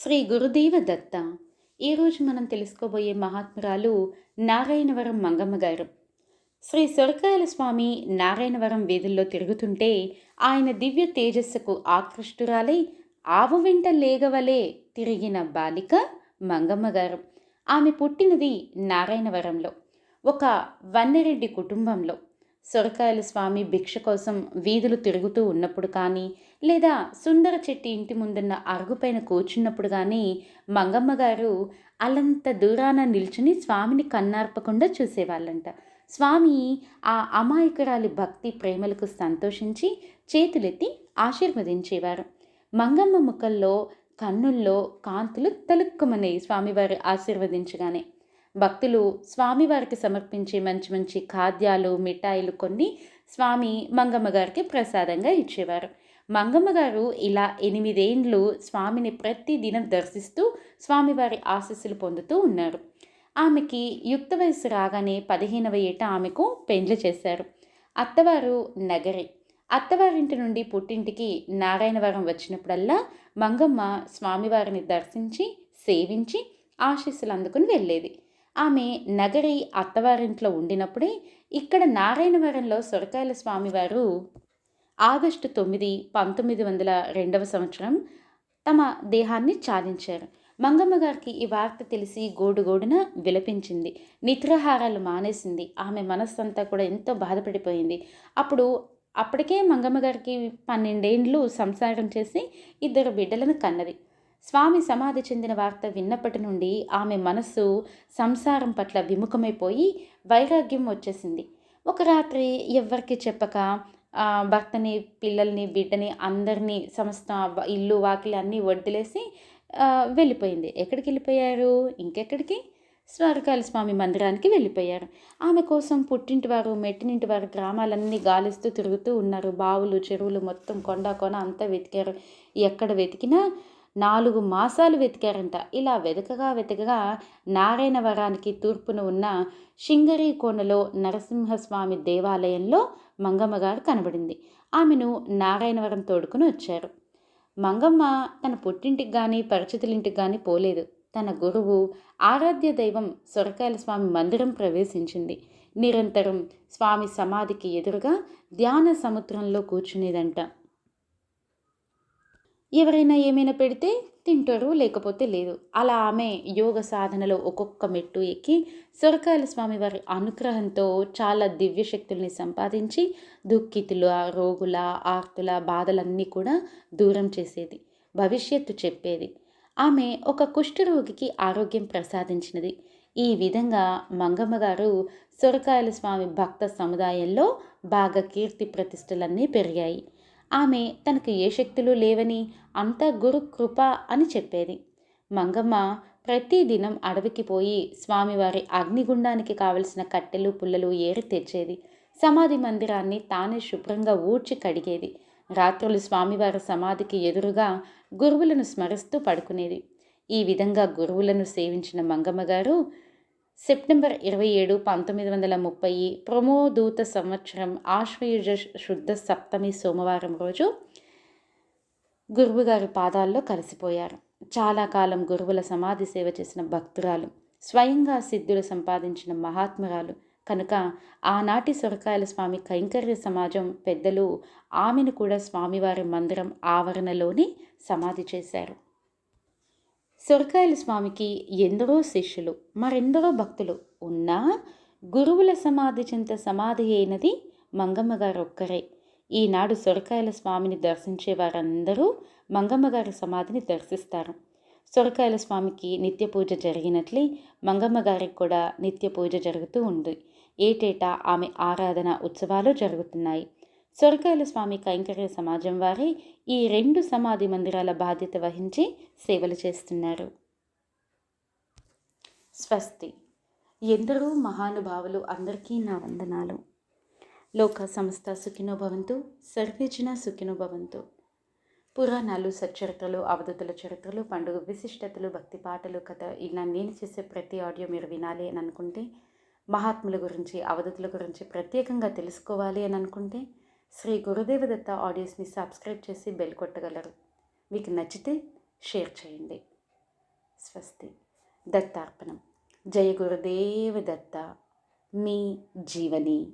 శ్రీ గురుదేవ దత్త. ఈరోజు మనం తెలుసుకోబోయే మహాత్మురాలు నారాయణవరం మంగమ్మ గారు. శ్రీ సొరకాయల స్వామి నారాయణవరం వీధుల్లో తిరుగుతుంటే ఆయన దివ్య తేజస్సుకు ఆకృష్టురాలై ఆవు వెంట లేగవలే తిరిగిన బాలిక మంగమ్మ గారు. ఆమె పుట్టినది నారాయణవరంలో ఒక వన్నెరెడ్డి కుటుంబంలో. సొరకాయల స్వామి భిక్ష కోసం వీధులు తిరుగుతూ ఉన్నప్పుడు కానీ లేదా సుందర చెట్టి ఇంటి ముందున్న అరుగుపైన కూర్చున్నప్పుడు కానీ మంగమ్మ గారు అలంత దూరాన నిల్చుని స్వామిని కన్నార్పకుండా చూసేవాళ్ళంట. స్వామి ఆ అమాయకురాలి భక్తి ప్రేమలకు సంతోషించి చేతులెత్తి ఆశీర్వదించేవారు. మంగమ్మ ముఖంలో కన్నుల్లో కాంతులు తలుక్కుమనే స్వామివారు ఆశీర్వదించగానే. భక్తులు స్వామివారికి సమర్పించే మంచి మంచి ఖాద్యాలు మిఠాయిలు కొన్ని స్వామి మంగమ్మ గారికి ప్రసాదంగా ఇచ్చేవారు. మంగమ్మ గారు ఇలా ఎనిమిదేండ్లు స్వామిని ప్రతి దినం దర్శిస్తూ స్వామివారి ఆశీస్సులు పొందుతూ ఉన్నారు. ఆమెకి యుక్త వయసు రాగానే పదిహేనవ ఏట ఆమెకు పెండ్లి చేశారు. అత్తవారు నగరి. అత్తవారింటి నుండి పుట్టింటికి నారాయణవరం వచ్చినప్పుడల్లా మంగమ్మ స్వామివారిని దర్శించి సేవించి ఆశీస్సులు అందుకుని వెళ్ళేది. ఆమె నగరి అత్తవారింట్లో ఉండినప్పుడే ఇక్కడ నారాయణవరంలో సొరకాయల స్వామివారు ఆగస్టు తొమ్మిది పంతొమ్మిది వందల రెండవ సంవత్సరం తమ దేహాన్ని చాలించారు. మంగమ్మ గారికి ఈ వార్త తెలిసి గోడుగోడున విలపించింది. నిద్రాహారాలు మానేసింది. ఆమె మనస్సంతా కూడా ఎంతో బాధపడిపోయింది. అప్పుడు అప్పటికే మంగమ్మ గారికి పన్నెండేండ్లు సంసారం చేసి ఇద్దరు బిడ్డలను కన్నది. స్వామి సమాధి చెందిన వార్త విన్నప్పటి నుండి ఆమె మనస్సు సంసారం పట్ల విముఖమైపోయి వైరాగ్యం వచ్చేసింది. ఒక రాత్రి ఎవ్వరికి చెప్పక భర్తని పిల్లల్ని బిడ్డని అందరినీ సమస్త ఇల్లు వాకిలి అన్నీ వడ్డిలేసి వెళ్ళిపోయింది. ఎక్కడికి వెళ్ళిపోయారు? ఇంకెక్కడికి? స్వర్గాల స్వామి మందిరానికి వెళ్ళిపోయారు. ఆమె కోసం పుట్టింటి వారు మెట్టినింటి వారు గ్రామాలన్నీ గాలిస్తూ తిరుగుతూ ఉన్నారు. బావులు చెరువులు మొత్తం కొండ కొన అంతా వెతికారు. ఎక్కడ వెతికినా నాలుగు మాసాలు వెతికారంట. ఇలా వెతకగా వెతకగా నారాయణవరానికి తూర్పున ఉన్న శింగరి కోనలో నరసింహస్వామి దేవాలయంలో మంగమ్మ గారు కనబడింది. ఆమెను నారాయణవరం తోడుకుని వచ్చారు. మంగమ్మ తన పుట్టింటికి కానీ పరిచితులింటికి కానీ పోలేదు. తన గురువు ఆరాధ్య దైవం సొరకాయల స్వామి మందిరం ప్రవేశించింది. నిరంతరం స్వామి సమాధికి ఎదురుగా ధ్యాన సముద్రంలో కూర్చునేదంట. ఎవరైనా ఏమైనా పెడితే తింటారు లేకపోతే లేదు. అలా ఆమె యోగ సాధనలో ఒక్కొక్క మెట్టు ఎక్కి సొరకాయల స్వామి వారి అనుగ్రహంతో చాలా దివ్య శక్తుల్ని సంపాదించి దుఃఖితుల రోగుల ఆర్తుల బాధలన్నీ కూడా దూరం చేసేది భవిష్యత్తు చెప్పేది. ఆమె ఒక కుష్ఠరోగికి ఆరోగ్యం ప్రసాదించినది. ఈ విధంగా మంగమ్మ గారు సొరకాయల స్వామి భక్త సముదాయంలో బాగా కీర్తి ప్రతిష్టలన్నీ పెరిగాయి. ఆమె తనకు ఏ శక్తులు లేవని అంతా గురు కృప అని చెప్పేది. మంగమ్మ ప్రతిదినం అడవికి పోయి స్వామివారి అగ్నిగుండానికి కావలసిన కట్టెలు పుల్లలు ఏరి తెచ్చేది. సమాధి మందిరాన్ని తానే శుభ్రంగా ఊడ్చి కడిగేది. రాత్రులు స్వామివారి సమాధికి ఎదురుగా గురువులను స్మరిస్తూ పడుకునేది. ఈ విధంగా గురువులను సేవించిన మంగమ్మ గారు సెప్టెంబర్ ఇరవై ఏడు పంతొమ్మిది వందల ముప్పై ప్రమోదూత సంవత్సరం ఆశ్వయుజ శుద్ధ సప్తమి సోమవారం రోజు గురువుగారి పాదాల్లో కలిసిపోయారు. చాలా కాలం గురువుల సమాధి సేవ చేసిన భక్తురాలు స్వయంగా సిద్ధులు సంపాదించిన మహాత్మురాలు. కనుక ఆనాటి సొరకాయల స్వామి కైంకర్య సమాజం పెద్దలు ఆమెను కూడా స్వామివారి మందిరం ఆవరణలోని సమాధి చేశారు. సొరకాయల స్వామికి ఎందరో శిష్యులు మరెందరో భక్తులు ఉన్నా గురువుల సమాధి చెంత సమాధి అయినది మంగమ్మ గారు ఒక్కరే. ఈనాడు సొరకాయల స్వామిని దర్శించే వారందరూ మంగమ్మగారి సమాధిని దర్శిస్తారు. సొరకాయల స్వామికి నిత్య పూజ జరిగినట్లే మంగమ్మ గారికి కూడా నిత్య పూజ జరుగుతూ ఉంది. ఏటేటా ఆమె ఆరాధన ఉత్సవాలు జరుగుతున్నాయి. స్వర్గాల స్వామి కైంకర్య సమాజం వారే ఈ రెండు సమాధి మందిరాల బాధ్యత వహించి సేవలు చేస్తున్నారు. స్వస్తి. ఎందరో మహానుభావులు అందరికీ నా వందనాలు. లోక సంస్థ సుఖినోభవంతు సర్వేజన సుఖినోభవంతు పురాణాలు సచ్చరిత్రలు అవధతుల చరిత్రలు పండుగ విశిష్టతలు భక్తి పాటలు కథ ఇలా నేను చేసే ప్రతి ఆడియో మీరు వినాలి అని అనుకుంటే మహాత్ముల గురించి అవధతుల గురించి ప్రత్యేకంగా తెలుసుకోవాలి అని అనుకుంటే శ్రీ గురుదేవ దత్త ఆడియోస్ని సబ్స్క్రైబ్ చేసి బెల్ కొట్టగలరు. మీకు నచ్చితే షేర్ చేయండి. స్వస్తి. దత్తార్పణం. జయ గురుదేవ దత్త మీ జీవని.